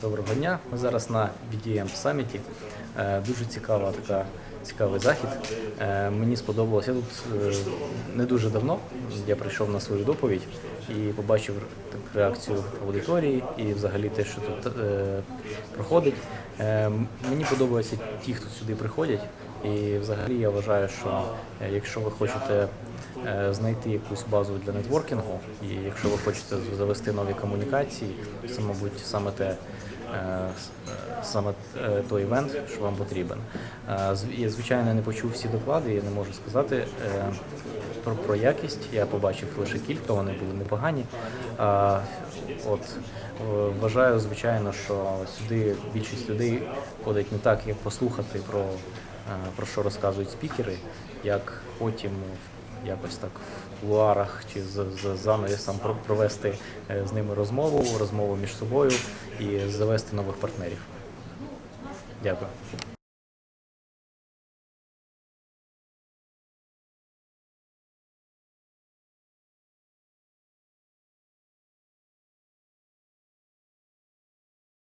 Доброго дня. Ми зараз на BDM саміті. Е, Дуже цікава така цікавий захід. Е, Мені сподобалося. Я тут е, не дуже давно. Я прийшов на свою доповідь і побачив реакцію аудиторії і взагалі те, що тут проходить. Мені подобаються ті, хто сюди приходять. І взагалі я вважаю, що е, якщо ви хочете е, знайти якусь базу для нетворкінгу, і якщо ви хочете завести нові комунікації, це, мабуть, саме те. е, Саме той івент, що вам потрібен. Я, звичайно, не почув всі доклади, я не можу сказати про, про якість. Я побачив лише кілька, вони були непогані. От вважаю, звичайно, що сюди більшість людей ходить не так, як послухати про, про що розказують спікери, як потім якось так в луарах чи з за занавісом про- провести е, з ними розмову, розмову між собою і завести нових партнерів. Дякую.